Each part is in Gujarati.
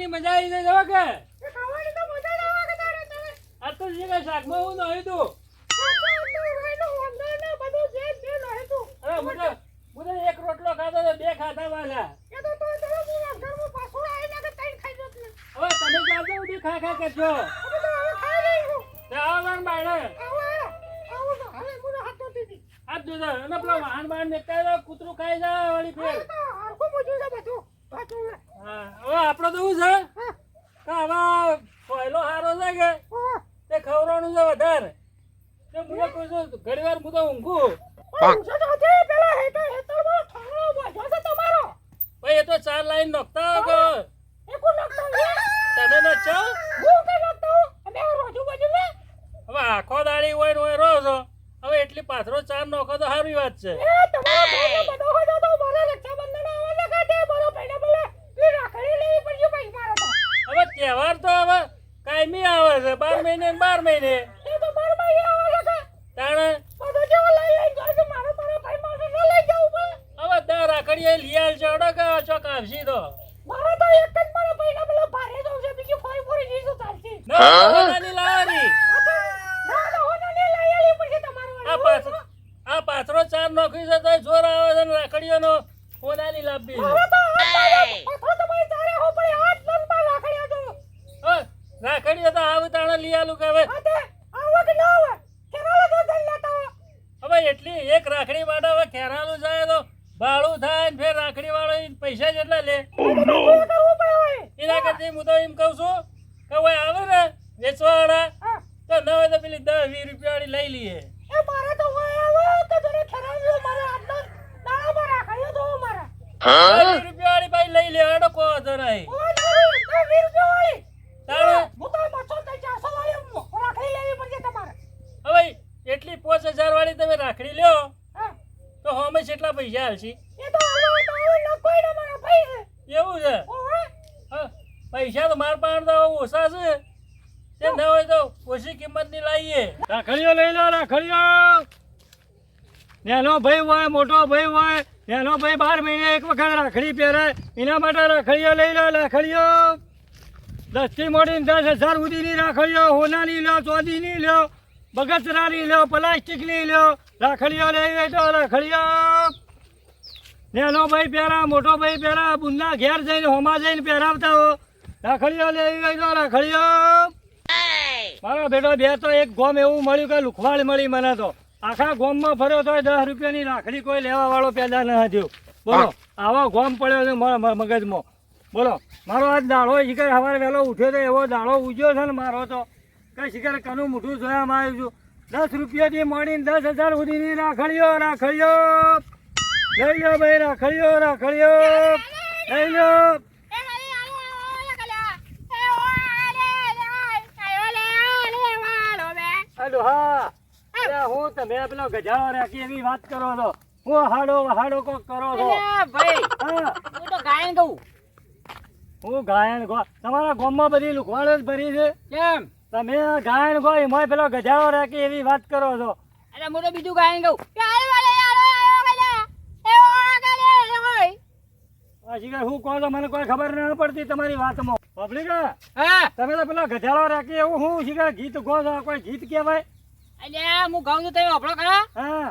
ખાવાની મજા આવી જાય જવા કે? ખાવાની તો મજા જ આવે કે તારે તમે. આ તો જે કઈ શાકમાં હું નહીં તું એક રોટલો ખાતો તો બે જત ને. હવે તમે જાજો ઉડી ખા કરશો જોજો અને પેલો વાહન બાહન કૂતરું ખાઈ જાય વળી ફેર. Bonk. આવશી તો મારા તો એક જ મારા ભાઈને પેલો ભારે જવું છે. કોઈ પૂરી ફરી તો ચાલશે. ના, નાની તો ના ના હોને લઈ આલી પડશે તમારે આ પાથરો આ પાછરો ચાર નોખી છે તો જોર આવે છે ને રાખડીઓનો હોનાની છે મારે તો પથરો તમારી તારે હો પડે. આઠ નંબર રાખડીઓ તો. હવે રાખડીઓ તો આવ તાણે લઈ આલું કે હવે આવો કે ના આવે? કેરાલો તો જઈ લેતા હવે એટલી એક રાખડી માટે હવે ખેરાલું જાય તો ભાડું થાય ને ફેર રાખડી વાળો પૈસા જેટલા લે. એના કરતી હું તો એમ કહું છું કે હવે આવે ને વેચવા વાળા. તો ન હોય તો પેલી દસ વીસ રૂપિયા વાળી લઈ લઈએ. રૂપિયા વાળી ભાઈ લઈ લે અડકો કો વાંધો નહીં ઓય તારી, એ વીસ રૂપિયા વાળી. તારે હું તો બસો ત્રણ ચારસો વાળી રાખડી લેવી પડશે તમારે. હવે એટલી પાંચ હજાર વાળી તમે રાખડી લ્યો હા. તો હોમે કેટલા પૈસા ન છે. એવું છે? પૈસા તો માર પાસે તો ઓછા છે. તે ન હોય તો ઓછી કિંમતની લાવીએ. રાખડીઓ લઈ લો રાખડીઓ નેનો ભાઈ હોય મોટો ભાઈ હોય નેનો ભાઈ બાર મહિને એક વખત રાખડી પહેરે. એના માટે રાખડીઓ લઈ લો રાખડીઓ દસથી મોડીને દસ હજાર સુધીની રાખડીઓ હોનાની લો ચોદીની લો બગસરાની લો પ્લાસ્ટિકની લો. રાખડીઓ લઈ તો રાખડીઓ. નાનો ભાઈ પહેરા મોટો ભાઈ પહેરા બુંદા ઘેર જઈને હોમા જઈને પહેરાવતા હો. રાખડીઓ લેવી હોય તો રાખડીઓ. મારો બેટો બે તો એક ગોમ એવું મળ્યું કે લુખવાડ મળી મને તો. આખા ગોમમાં ફર્યો તો દસ રૂપિયાની રાખડી કોઈ લેવા વાળો પેદા ન થયો. બોલો આવા ગોમ પડ્યો છે મગજમાં. બોલો મારો આ દાળો શિકાર સવારે વહેલો ઉઠ્યો તો એવો દાળો ઉજ્યો છે ને મારો તો. કઈ શિકાર કનું મોટું જોયામાં આવ્યું છું. દસ રૂપિયાથી મળીને દસ હજાર સુધીની રાખડીઓ રાખડીઓ. લઈ લો ભાઈ રાખડીઓ રાખડીઓ. લઈ લો. હા. તમે પેલો ગજાળો રાખી એવી વાત કરો છો. હું હાડો હાડો કોક કરો છો. ભાઈ. હું. તો ગાયન કહું. હું ગાયન ગો તમારા ગામમાં બધી લુકવાડ જ ભરી છે? કેમ? તમે ગાયન ગો એમાં પેલો ગજાળો રાખી એવી વાત કરો છો. અરે હું તો બીજું ગાયન કહું. પછી કે હું કહો છો મને કોઈ ખબર ન પડતી તમારી વાતમાં. પબ્લિક તમે તો પેલો ગજાળો રાખી એવું હું શીખે ગીત ગો છો? કોઈ ગીત કહેવાય? અલ્યા હું ગાઉં છું તમે વાપરો ખરા? હા.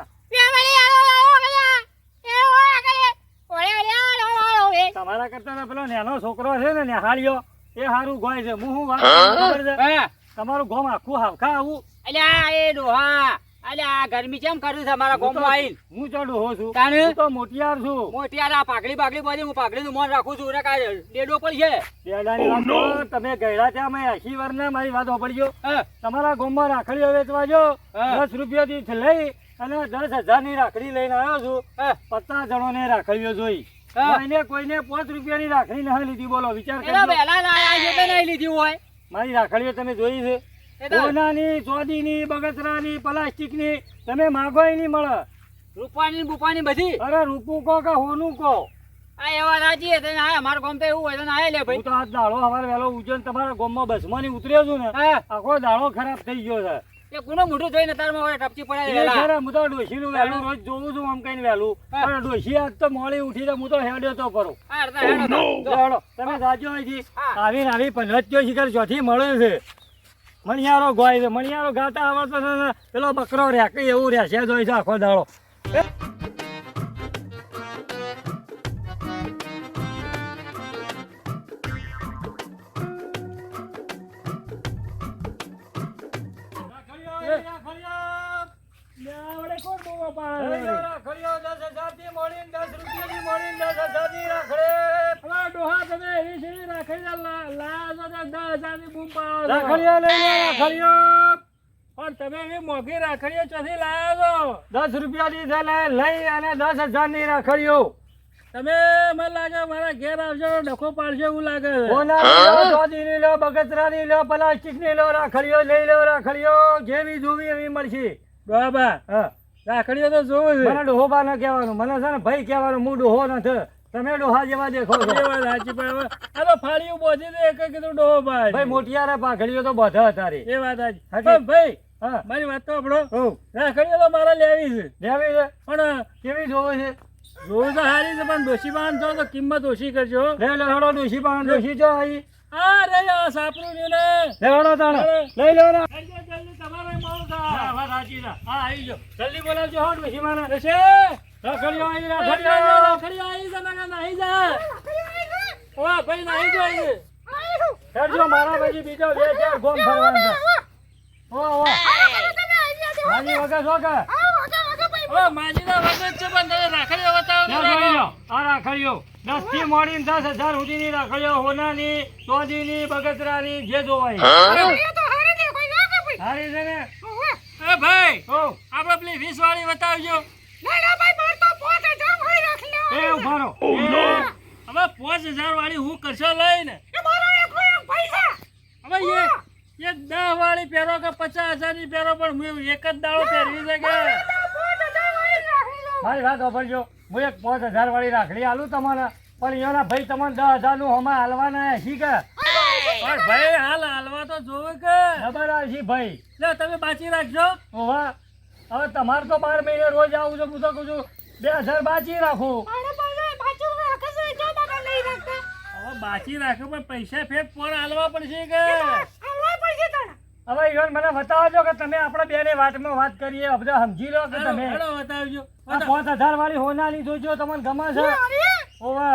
તમારા કરતા પેલો નાનો છોકરો છે ને નેહાળ્યો એ સારું ગોય છે. હું શું વાત તમારું ગોમ આખું હાવખા આવું. અલ્યા એ ડોહા. અલ્યા ગરમી કેમ કરું છે અમારા હું તો- હું ચડું હો છું? હું તો મોટિયાર છું. મોટિયાર આ પાકડી પાકડી બોલી હું પાકડીનું મોન રાખું છું. ને કાંઈ ડેડો પર છે. ડેડાની વાત તમે ગયડા ત્યાં મેં એસી વર્ષના મારી વાત સાંભળજો હા. તમારા ગામમાં રાખડીઓ વેચવા જો. દસ રૂપિયા થી લઈ અને દસ હજારની રાખડી લઈને આવ્યો છું. પચાસ જણો ને રાખડીઓ જોઈ. કોઈને કોઈને પાંચ રૂપિયાની રાખડી નહીં લીધી બોલો વિચાર કરો વહેલા ના લીધી હોય. મારી રાખડીઓ તમે જોઈ છે. સોનાની ચોદીની બગસરાની પ્લાસ્ટિકની તમે માગો નહીં મળે. રૂપાની બુપાની બધી? અરે રૂપું કો કે હોનું કો આ એવા રાજી હતા ને આ અમારા ગામ તો એવું હોય તો ના લે ભાઈ. તો આ દાડો હવાર વેલો ઉજન તમારા ગામમાં બસમાં ની ઉતર્યો છું ને આખો દાડો ખરાબ થઈ ગયો છે. એ કોનો મોઢું જોઈને તારમાં હોય ટપચી પડે વેલા. ખરા, હું તો ડોશીનું વેલું રોજ જોઉં છું આમ કઈને વહેલું. હા. પણ ડોશી આજ તો મોડી ઉઠી હું તો હેડ્યો તો કરું આ હેડો તો. તમે જાજો અહીંથી. આવીને આવી પંદર શિકાર ચોથી મળે છે. મણિયારો ગોય મણિયારો ગાતા આવડતો પેલો બકરો રેકે એવું રહેશે જોઈ છે આખો દાડો. રાખડીઓ લઈ લે રાખડીઓ. પણ તમે એવી મોંઘી રાખડીઓ ચોથી લાવ્યા છો? દસ રૂપિયાની છે લઈ અને દસ હજારની રાખડીઓ. તમે મને લાગે મારા ઘેર આવશો તો ડખો પાડશો એવું લાગે છે. લો બગતરાની લો પ્લાસ્ટિકની લો રાખડીઓ લઈ લો રાખડીઓ જેવી જોવી એવી મળશે. બાબા રાખડીઓ તો જોવું છે. મને ડોહોબા ન કહેવાનું મને છે ને ભાઈ કહેવાનું હું ડોહો નથી. તમે ડોહા જેવા દેખો છો. સાચી પણ હવે આ તો ફાળીયું બોધી દે એક કીધું ડોહો ભાઈ. ભાઈ મોટિયારા પાઘડીઓ તો બધા હતા રે એ વાત સાચી. પણ ભાઈ હા. મારી વાત તો આપણો રાખડીઓ તો મારા લેવી છે. લેવી છે? પણ કેવી જોવે છે? જોવું તો સારી છે પણ ડોશી પાન છો તો કિંમત ઓછી કરજો. લે લે હડો ડોશી પાન ડોશી જો આઈ. આ રે આ સાપરું ને. લે હડો તાણ. લઈ લો ને જલ્દી તમારે મોડું હા વાત સાચી છે. હા આવી જો જલ્દી બોલાવજો હો ડોશી માને છે રાખડીઓ આવી રાખડીઓ રાખડીઓ આવી જા. નકા નાહી જા ઓવા ભાઈ નાહી જાય છે. હેડજો મારા ભાઈ બીજો બે ચાર ગોમ ફરવાનો છે. ઓ ઓ મારી વગર છો કે? ઓ માજીના વગર છે પણ તમે રાખડીઓ બતાવો ને આ રાખડીઓ. દસથી મોડીને દસ હજાર સુધીની રાખડીઓ હોનાની ચોદીની બગસરાની જે જોવાય. સારી છે ને? એ ભાઈ ઓ આપણે પેલી વીસ વાળી બતાવજો એ ઉભારો એ હવે પાંચ હજાર વાળી હું કરશો લઈને? હવે એ એ દસ વાળી પહેરો કે પચાસ હજારની પહેરો પણ હું એક જ દાડો પહેરવી છે કે? મારી વાત સાંભળજો. હું એક પાંચ હજાર વાળી રાખડી આલું તમારે પણ એના ભાઈ તમને દસ હજારનું હમણાં હાલવાના હશી કે? પણ ભાઈ હાલ હાલવા તો જોવે કે? ખબર આવશે ભાઈ. લે તમે બાચી રાખજો. હવે તમારે તો બાર મહિને રોજ આવું છું હું તો કહું છું બે હજાર બાચી રાખું. હવે બાચી રાખો પણ પૈસા ફેર પર હાલવા પડશે કે? હવે ઈવન મને બતાવજો કે તમે આપણા બેને વાતમાં વાત કરીએ બધા સમજી લો કે હેડો, તમે. બતાવજો. આ પાંચ હજાર વાળી હોનાની જોજો તમને ગમે છે. ઓવે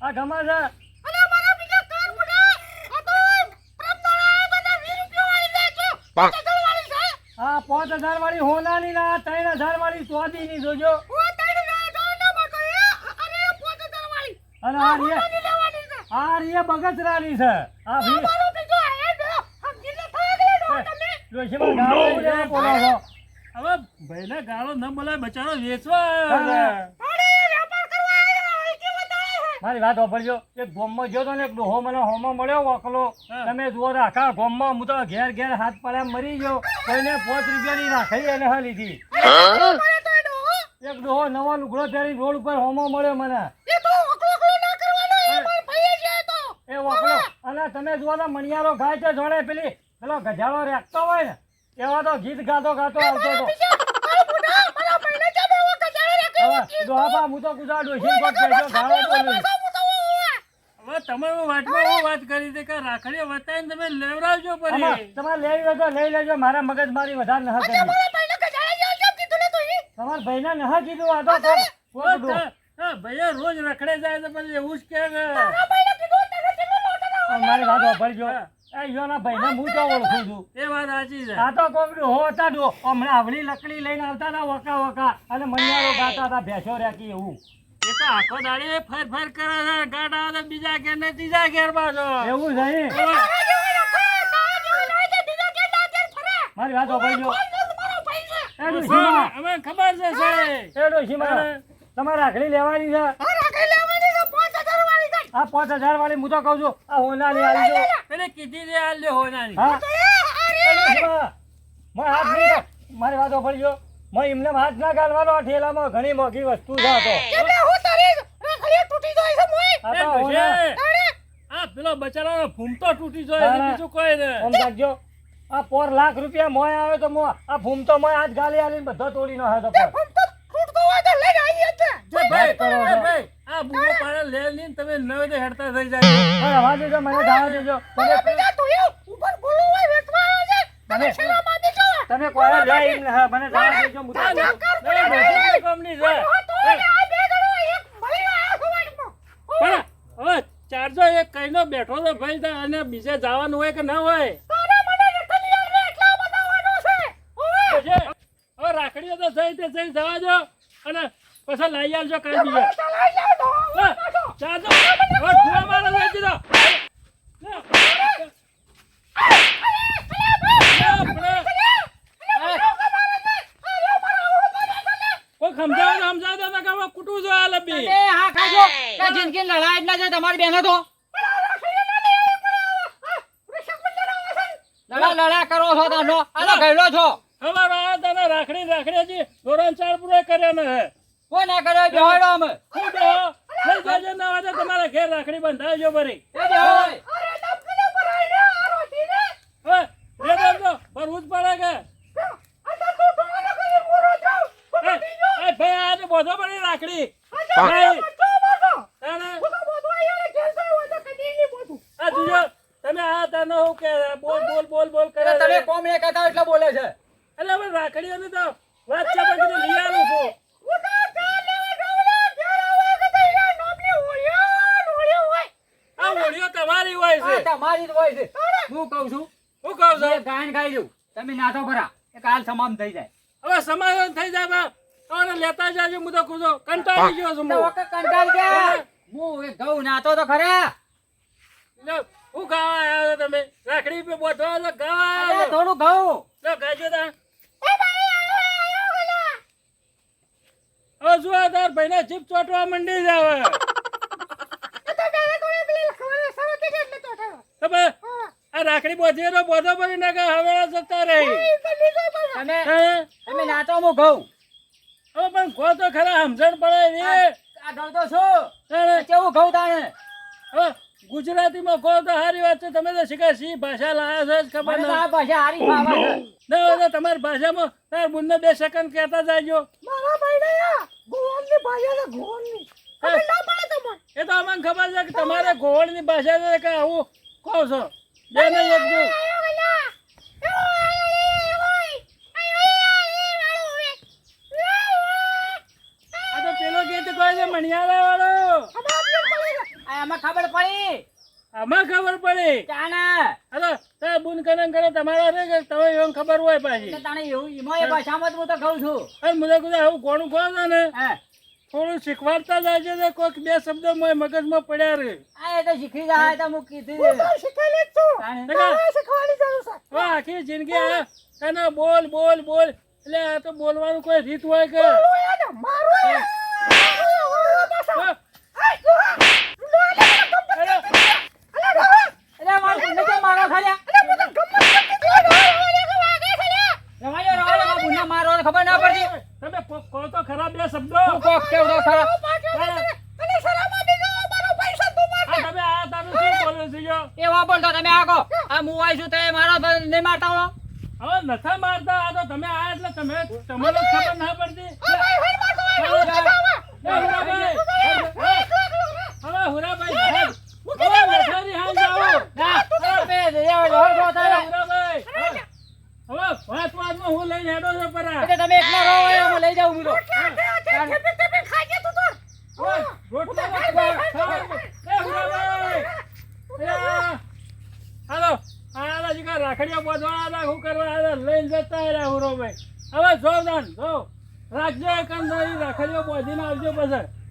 આ ગમે છે. હા પાંચ. હજાર વાળી હોનાની ના ત્રણ હજાર વાળી ચોદીની જોજો. અને આ રીએ આ રીએ બગસરાની છે. આ ભી ડોશીમાં ગાળો હું લેવા બોલો છો. હવે ભાઈને ગાળો ન બોલાય બચારો વેચવા આવ્યો મારી વાત વાપરજો. એક ગોમમાં ગયો તો ને એક ડોહો મને હોમો મળ્યો વકલો. તમે જુઓ આખા ગોમમાં હું તો ઘેર ઘેર હાથ પડ્યા મરી ગયો. કોઈને પાંચ રૂપિયાની રાખી એને હા લીધી. એક ડોહો નવો લુગડો પહેરી રોડ ઉપર હોમો મળ્યો મને. વકલો અને તમે જુઓ તો મણિયારો ગાય છે જોડે પેલી પેલો ગજાળો રેખતો હોય ને એવા તો ગીત ગાતો ગાતો આવતો હતો. હવે હું તો કુદા ડોશી કોટ કહેજો ગાળો બોલું હવે. તમે હું વાતમાં હું વાત કરી હતી કે રાખડીઓ બતાવીને તમે લેવડાવજો આમાં તમારે લેવી હોય તો લઈ લેજો મારા મગજ મારી વધારે નહ કરી તમારા ભાઈને નહ કીધું આ તો ભાઈઓ રોજ રખડે જાય તો પછી એવું જ કે મારી વાત સાંભળજો એ ઈયોના ભાઈને હું તો ઓળખું છું? એ વાત સાચી છે. આ તો કોક હો હતા જો. હમણાં આવડી લકડી લઈને આવતા હતા વકા વકા. અને મણિયારો ગાતા હતા ભેંસો રેકી એવું. એ તો આખો દાડી ફર ફર કરે છે. ગાડ તો બીજા ઘેર ને ત્રીજા ઘેર પાછો. એવું છે મારી વાત ખબર છે તમારે રાખડી લેવાની છે? આ પાંચ હજાર વાળી હું તો કહું છું આ હોનાની આવી જો. એને કીધી દે આ લ્યો હોનાની. મારે હાથ વાત સાંભળજો. મેં એમને હાથ ના ગાલવાનો આ ઠેલામાં ઘણી મોંઘી વસ્તુ છે આ તો. આ એ તો ભૂસે, હોના- આ પેલો બચારાનો ફૂમતો તૂટી જાય બીજું કોઈ ને આમ રાખજો. આ પોર લાખ રૂપિયા મોય આવે તો મો આ ભૂમ તો મોય આજ ગાલી આલીને બધો તોડી નો તો પોર. તૂટતો હોય તો લઈ આવી. ભાઈ, કરો ભાઈ, આ બુરો પાડે લે લઈને તમે નવે હેડતા થઈ જાય. પણ રવા દેજો મને જવા દેજો. તમે બીજા તો ઉપર બોલવું હોય વેચવા આવે છે? તમે તમે- શરમ આવી જાઓ. તમે કોઈ લે એમ મને જવા દેજો હું તો- કર એ કંપની છે. હા, તો એને આ બે જણો એક મળી આયા પણ હવે ચારજો એક કઈનો બેઠો તો ભાઈ અને બીજે જવાનું હોય કે ના હોય. હવે રાખડીઓ તો જઈ તે જઈ જવા દો અને પછી લઈ આવજો કઈ બીજે. જિંદગી લડાઈ જ ના જાય તમારી બેનો તો લડા લડા કરો છો તાનો આનો છો. અમારો આ તને રાખડી રાખડી હજી ધોરણ ચાર પૂરો કર્યો ને હે. કોઈ ના કર્યો બેહોડો અમે? લઈ જાજો ના તો તમારા ઘેર રાખડી બંધાવજો ભરી ભરવું જ પડે કે ભાઈ આજે બોધો પડી રાખડી આ ભાઈ, તો બધો. તાણે હું તો બધું અહીંયા ઘેર ગયો હોય તો કદી નહીં બધું. આ જોજો તમે આ તને હું કે બોલ બોલ બોલ બોલ કરે એટલે તમે છે. કોમ એ કહેતા એટલે બોલે છે એટલે હવે રાખડીઓની તો વાત છે પણ કીધું લઈ આવું છું હું તો ચા લેવા જાઉં ને ઘેર આવે કે તો અહીંયા નોબલી હોળિયો ને હોળિયો હોય. આ ઓળીઓ તમારી હોય આ છે તમારી જ હોય છે હું કહું છું હું કહું છું ગાયન ગાઈ દઉં તમે નાતો ભરા એ કાલ સમાન થઈ જાય હવે સમાધાન થઈ જાય બા. લેતા જાજો હું તો કૂદો કંટાળી ગયો છું હું વખત ગયા હું એ ઘઉં નાતો તો ખરા હું ગાવા આવ્યો છો તમે રાખડી પે બોઠો તો ગાવા આવ્યો. થોડું ઘઉં લો, ગાજો તા. એ ભાઈ આયો આયો ગલા. હવે જો આ તાર ભાઈને જીભ ચોંટવા મંડી જ હવે. એ તો બેરે કોઈ પેલી ખબર સરકે જ એટલે તો થયો. તમે હા. આ રાખડી બોધીએ તો બોધો ભરી નાખે હવે જતા રહી. તો તમે તમે નાતો હું ઘઉં. હવે પણ ઘો તો ખરા સમજણ પડે રે આ ડરતો છો તાણે કેવું ઘઉં તાણે? હવે ગુજરાતીમાં કહો તો સારી વાત છે. તમે તો શીખા સી ભાષા લાયા છો ખબર ના આ ભાષા હારી ફાવે ના તો તમારી ભાષામાં તાર બુનને બે સેકન્ડ કહેતા જાજો. મારા ભાઈ છે ગોવાનની. હે. ખબર ના પડે તમને. એ તો અમને ખબર છે કે તમારે ગોવળની ભાષા છે કે આવું કહો છો. બે ને એક. આ તો પેલો ગીત કહે છે મણિયારા વાળો હવે આપણે મળે છે. આ એમાં ખબર પડી આમાં ખબર પડી તાણે અરે તાર બુન કને કરે તમારા રે કે તમે એવું ખબર હોય પાછી એટલે એવું એમાં એ ભાષામાં હું તો કહું છું અરે મને કીધું આવું કોણ કોણ છો ને હે થોડું શીખવાડતા જાય છે કોઈક બે શબ્દો મોય મગજમાં પડ્યા રે આ એ તો શીખી જાય તો હું કીધું હું તો શીખેલી છું. તારે શીખવાની જરૂર છે. વાહ આખી જિંદગી આ તને બોલ બોલ બોલ એટલે આ તો બોલવાનું કોઈ રીત હોય કે મારું ખબર ના કો- બે શબ્દો. હું કોક કેવું ખરા? તને તને શરમ આવી ગયો મારો પૈસા તું માર તમે આ તારું શું બોલો છો? એ વાપરતો તમે આગો. આ હું આવીશું તો એ મારો મારતા હો. હવે નથા મારતા આ તો તમે આ એટલે તમે ખબર ના પડતી. હવે હુરાભાઈ હાલ જાઓ. હવે વાત વાતમાં હું લઈને હેડો છો પરા. તમે એકલા રહો હું લઈ જાઉં બીજો રાખડીઓ બાંધવા આલા હું કરવા લઈને જતા રહ્યા હુરાભાઈ હવે જો જાન જો. રાખજો એકંદરી રાખડીઓ બાંધીને આવજો પછી